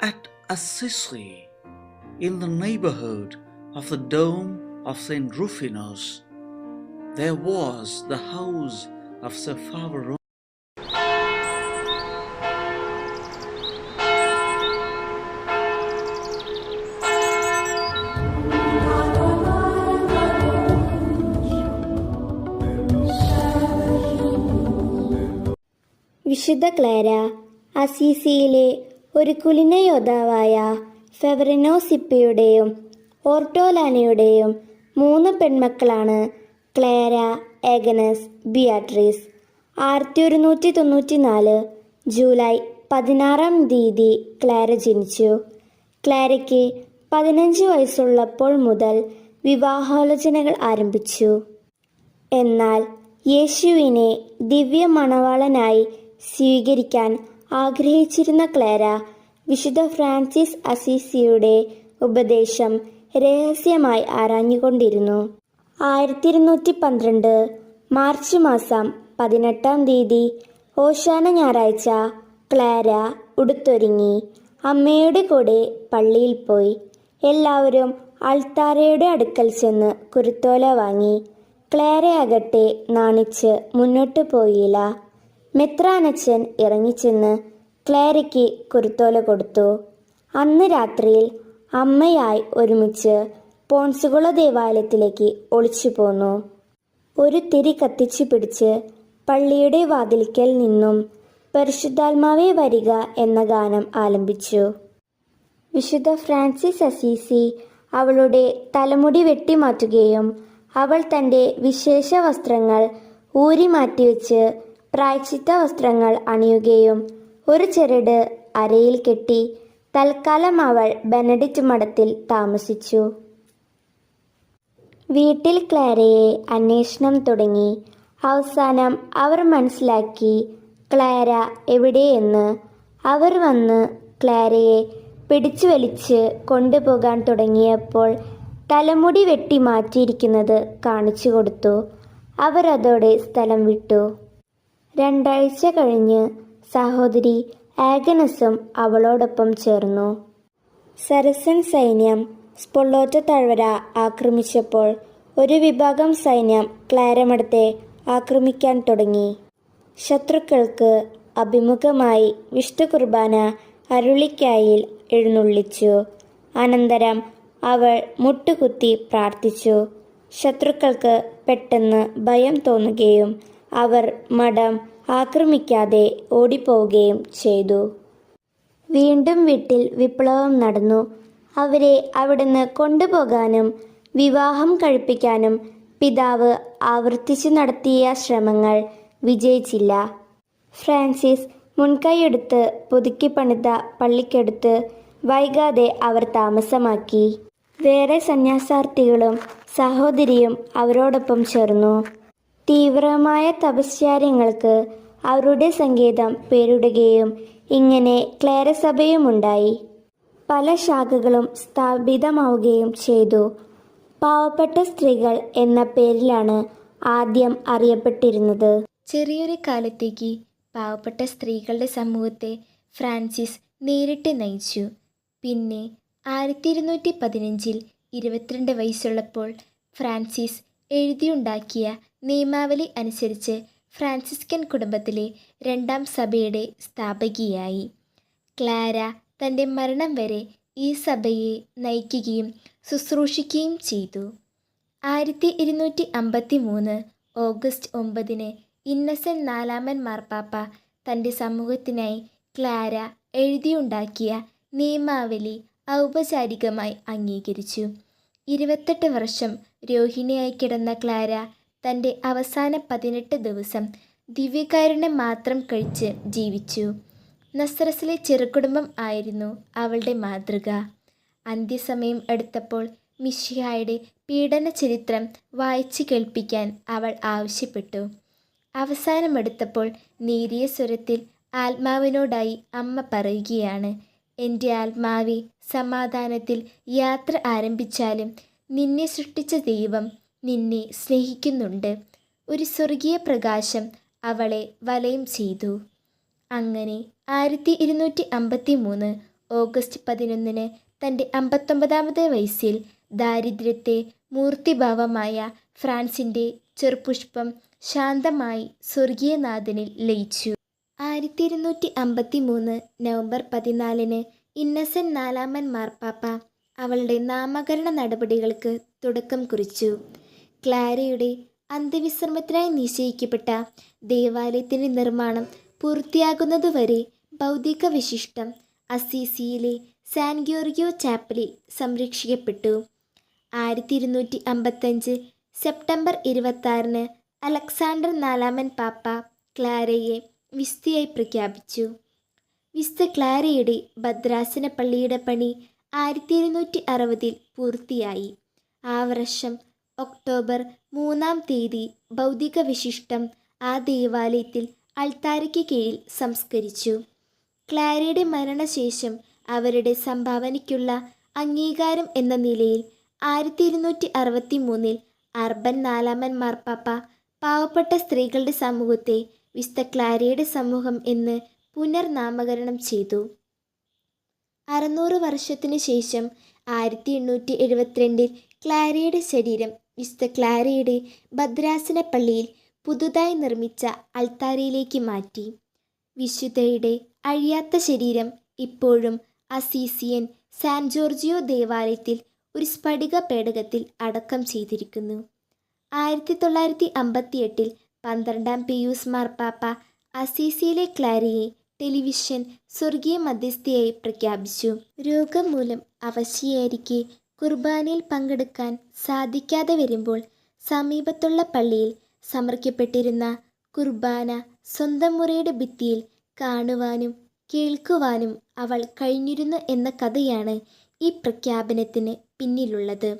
At Assisi, in the neighborhood of the dome of St. Rufinus, there was the house of Sir Favarone. വിശുദ്ധ ക്ലേര അസീസിയിലെ ഒരു കുലിന യോദ്ധാവായ ഫെവറിനോസിപ്പിയുടെയും ഓർട്ടോലാനയുടെയും മൂന്ന് പെൺമക്കളാണ് ക്ലേര ഏഗനസ് Beatrice. ആയിരത്തി ഒരുന്നൂറ്റി തൊണ്ണൂറ്റി നാല് ജൂലൈ പതിനാറാം തീയതി ക്ലാര ജനിച്ചു. ക്ലാരയ്ക്ക് പതിനഞ്ച് വയസ്സുള്ളപ്പോൾ മുതൽ വിവാഹാലോചനകൾ ആരംഭിച്ചു. എന്നാൽ യേശുവിനെ ദിവ്യ മണവാളനായി സ്വീകരിക്കാൻ ആഗ്രഹിച്ചിരുന്ന ക്ലേര വിശുദ്ധ ഫ്രാൻസിസ് അസീസിയുടെ ഉപദേശം രഹസ്യമായി ആരാഞ്ഞുകൊണ്ടിരുന്നു. ആയിരത്തി ഇരുന്നൂറ്റി പന്ത്രണ്ട് മാർച്ച് മാസം പതിനെട്ടാം തീയതി ഓശാന ഞായറാഴ്ച ക്ലാര ഉടുത്തൊരുങ്ങി അമ്മയുടെ കൂടെ പള്ളിയിൽ പോയി. എല്ലാവരും അൾത്താരയുടെ അടുക്കൽ ചെന്ന് കുരുത്തോല വാങ്ങി. ക്ലാരയാകട്ടെ നാണിച്ച് മുന്നോട്ട് പോയില്ല. മെത്രാനച്ചൻ ഇറങ്ങിച്ചെന്ന് ക്ലേരയ്ക്ക് കുരുത്തോല കൊടുത്തു. അന്ന് രാത്രിയിൽ അമ്മയായി ഒരുമിച്ച് പോൺസുകുള ദേവാലയത്തിലേക്ക് ഒളിച്ചു പോന്നു. ഒരു തിരി കത്തിച്ചു പിടിച്ച് പള്ളിയുടെ വാതിൽക്കൽ നിന്നും പരിശുദ്ധാത്മാവെ വരിക എന്ന ഗാനം ആലംബിച്ചു വിശുദ്ധ ഫ്രാൻസിസ് അസീസി അവളുടെ തലമുടി വെട്ടിമാറ്റുകയും അവൾ തന്റെ വിശേഷ വസ്ത്രങ്ങൾ ഊരി മാറ്റിവെച്ച് പ്രായച്ചിത്ത വസ്ത്രങ്ങൾ അണിയുകയും ഒരു ചെറുട് അരയിൽ കെട്ടി തൽക്കാലം അവൾ ബെനഡിറ്റ് മഠത്തിൽ താമസിച്ചു. വീട്ടിൽ ക്ലാരയെ അന്വേഷണം തുടങ്ങി. അവസാനം അവർ മനസ്സിലാക്കി ക്ലാര എവിടെയെന്ന്. അവർ വന്ന് ക്ലാരയെ പിടിച്ചു വലിച്ച് കൊണ്ടുപോകാൻ തുടങ്ങിയപ്പോൾ തലമുടി വെട്ടി മാറ്റിയിരിക്കുന്നത് കാണിച്ചു കൊടുത്തു. അവരതോടെ സ്ഥലം വിട്ടു. രണ്ടാഴ്ച കഴിഞ്ഞ് സഹോദരി ആഗനസും അവളോടൊപ്പം ചേർന്നു. സരസൻ സൈന്യം സ്പൊള്ളോറ്റ താഴ്വര ആക്രമിച്ചപ്പോൾ ഒരു വിഭാഗം സൈന്യം ക്ലാരമടത്തെ ആക്രമിക്കാൻ തുടങ്ങി. ശത്രുക്കൾക്ക് അഭിമുഖമായി വിഷ്ണു കുർബാന അരുളിക്കായിൽ എഴുന്നള്ളിച്ചു. അനന്തരം അവൾ മുട്ടുകുത്തി പ്രാർത്ഥിച്ചു. ശത്രുക്കൾക്ക് പെട്ടെന്ന് ഭയം തോന്നുകയും അവർ മഠം ആക്രമിക്കാതെ ഓടിപ്പോവുകയും ചെയ്തു. വീണ്ടും വീട്ടിൽ വിപ്ലവം നടന്നു. അവരെ അവിടുന്ന് കൊണ്ടുപോകാനും വിവാഹം കഴിപ്പിക്കാനും പിതാവ് ആവർത്തിച്ചു നടത്തിയ ശ്രമങ്ങൾ വിജയിച്ചില്ല. ഫ്രാൻസിസ് മുൻകൈയെടുത്ത് പുതുക്കി പണിത പള്ളിക്കടുത്ത് വൈകാതെ അവർ താമസമാക്കി. വേറെ സന്യാസാർത്ഥികളും സഹോദരിയും അവരോടൊപ്പം ചേർന്നു. തീവ്രമായ തപസ്യാര്യങ്ങൾക്ക് അവരുടെ സംഗീതം പേരിടുകയും ഇങ്ങനെ ക്ലേരസഭയുമുണ്ടായി. പല ശാഖകളും സ്ഥാപിതമാവുകയും ചെയ്തു. പാവപ്പെട്ട സ്ത്രീകൾ എന്ന പേരിലാണ് ആദ്യം അറിയപ്പെട്ടിരുന്നത്. ചെറിയൊരു കാലത്തേക്ക് പാവപ്പെട്ട സ്ത്രീകളുടെ സമൂഹത്തെ ഫ്രാൻസിസ് നേരിട്ട് നയിച്ചു. പിന്നെ ആയിരത്തി ഇരുന്നൂറ്റി പതിനഞ്ചിൽ ഇരുപത്തിരണ്ട് വയസ്സുള്ളപ്പോൾ ഫ്രാൻസിസ് എഴുതിയുണ്ടാക്കിയ നിയമാവലി അനുസരിച്ച് ഫ്രാൻസിസ്കൻ കുടുംബത്തിലെ രണ്ടാം സഭയുടെ സ്ഥാപകിയായി. ക്ലാര തന്റെ മരണം വരെ ഈ സഭയെ നയിക്കുകയും ശുശ്രൂഷിക്കുകയും ചെയ്തു. ആയിരത്തി ഇരുന്നൂറ്റി അമ്പത്തി മൂന്ന് ഓഗസ്റ്റ് ഒമ്പതിന് ഇന്നസെന്റ് നാലാമൻ മാർപ്പാപ്പ തന്റെ സമൂഹത്തിനായി ക്ലാര എഴുതിയുണ്ടാക്കിയ നിയമാവലി ഔപചാരികമായി അംഗീകരിച്ചു. ഇരുപത്തെട്ട് വർഷം രോഹിണിയായി കിടന്ന ക്ലാര തന്റെ അവസാന പതിനെട്ട് ദിവസം ദിവ്യകാരുണ്യം മാത്രം കഴിച്ച് ജീവിച്ചു. നസ്രസിലെ ചെറുകുടുംബം ആയിരുന്നു അവളുടെ മാതൃക. അന്ത്യസമയം എടുത്തപ്പോൾ മിഷിഹായുടെ പീഡന ചരിത്രം വായിച്ചു കേൾപ്പിക്കാൻ അവൾ ആവശ്യപ്പെട്ടു. അവസാനമെടുത്തപ്പോൾ നേരിയ സ്വരത്തിൽ ആത്മാവിനോടായി അമ്മ പറയുകയാണ് എന്റെ ആത്മാവി സമാധാനത്തിൽ യാത്ര ആരംഭിച്ചാലും നിന്നെ സൃഷ്ടിച്ച ദൈവം നിന്നെ സ്നേഹിക്കുന്നുണ്ട്. ഒരു സ്വർഗീയ പ്രകാശം അവളെ വലയം ചെയ്തു. അങ്ങനെ ആയിരത്തി ഇരുന്നൂറ്റി അമ്പത്തി മൂന്ന് ഓഗസ്റ്റ് പതിനൊന്നിന് തന്റെ അമ്പത്തൊമ്പതാമത്തെ വയസ്സിൽ ദാരിദ്ര്യത്തെ മൂർത്തിഭാവമായ ഫ്രാൻസിന്റെ ചെറുപുഷ്പം ശാന്തമായി സ്വർഗീയനാഥനിൽ ലയിച്ചു. ആയിരത്തി ഇരുന്നൂറ്റി അമ്പത്തി മൂന്ന് നവംബർ പതിനാലിന് ഇന്നസെന്റ് നാലാമൻ മാർപ്പാപ്പ അവളുടെ നാമകരണ നടപടികൾക്ക് തുടക്കം കുറിച്ചു. ക്ലാരയുടെ അന്ത്യവിശ്രമത്തിനായി നിശ്ചയിക്കപ്പെട്ട ദേവാലയത്തിന്റെ നിർമ്മാണം പൂർത്തിയാകുന്നതുവരെ ഭൗതിക വിശിഷ്ടം അസീസിയിലെ സാൻ ഗ്യോർഗിയോ ചാപ്പലിൽ സംരക്ഷിക്കപ്പെട്ടു. ആയിരത്തി ഇരുന്നൂറ്റി അമ്പത്തഞ്ച് സെപ്റ്റംബർ ഇരുപത്താറിന് അലക്സാണ്ടർ നാലാമൻ പാപ്പ ക്ലാരയെ വിസ്തിയായി പ്രഖ്യാപിച്ചു. വിസ്ത ക്ലാരയുടെ ഭദ്രാസന പള്ളിയുടെ പണി ആയിരത്തി ഇരുന്നൂറ്റി അറുപതിൽ പൂർത്തിയായി. ആ വർഷം ഒക്ടോബർ മൂന്നാം തീയതി ഭൗതിക വിശിഷ്ടം ആ ദേവാലയത്തിൽ അൾത്താരയ്ക്ക് കീഴിൽ സംസ്കരിച്ചു. ക്ലാരയുടെ മരണശേഷം അവരുടെ സംഭാവനയ്ക്കുള്ള അംഗീകാരം എന്ന നിലയിൽ ആയിരത്തി ഇരുന്നൂറ്റി അറുപത്തി മൂന്നിൽ അർബൻ നാലാമൻ മാർപ്പാപ്പ പാവപ്പെട്ട സ്ത്രീകളുടെ സമൂഹത്തെ വിസ്ത ക്ലാരയുടെ സമൂഹം എന്ന് പുനർനാമകരണം ചെയ്തു. അറുന്നൂറ് വർഷത്തിനു ശേഷം ആയിരത്തി എണ്ണൂറ്റി എഴുപത്തിരണ്ടിൽ ക്ലാരയുടെ ശരീരം വിസ്ത ക്ലാരയുടെ ഭദ്രാസന പള്ളിയിൽ പുതുതായി നിർമ്മിച്ച അൾത്താരയിലേക്ക് മാറ്റി. വിശുദ്ധയുടെ അഴിയാത്ത ശരീരം ഇപ്പോഴും അസീസിയൻ സാൻ ജോർജിയോ ദേവാലയത്തിൽ ഒരു സ്ഫടിക പേടകത്തിൽ അടക്കം ചെയ്തിരിക്കുന്നു. ആയിരത്തി തൊള്ളായിരത്തി അമ്പത്തി എട്ടിൽ പന്ത്രണ്ടാം പിയൂസ് മാർപ്പാപ്പ അസീസിയിലെ ക്ലാരിയെ ടെലിവിഷൻ സ്വർഗീയ മധ്യസ്ഥയായി പ്രഖ്യാപിച്ചു. രോഗം മൂലം അവശയായിരിക്കെ കുർബാനയിൽ പങ്കെടുക്കാൻ സാധിക്കാതെ വരുമ്പോൾ സമീപത്തുള്ള പള്ളിയിൽ സമർപ്പിക്കപ്പെട്ടിരുന്ന കുർബാന സ്വന്തം മുറിയുടെ ഭിത്തിയിൽ കാണുവാനും കേൾക്കുവാനും അവൾ കഴിഞ്ഞിരുന്നു എന്ന കഥയാണ് ഈ പ്രഖ്യാപനത്തിന് പിന്നിലുള്ളത്.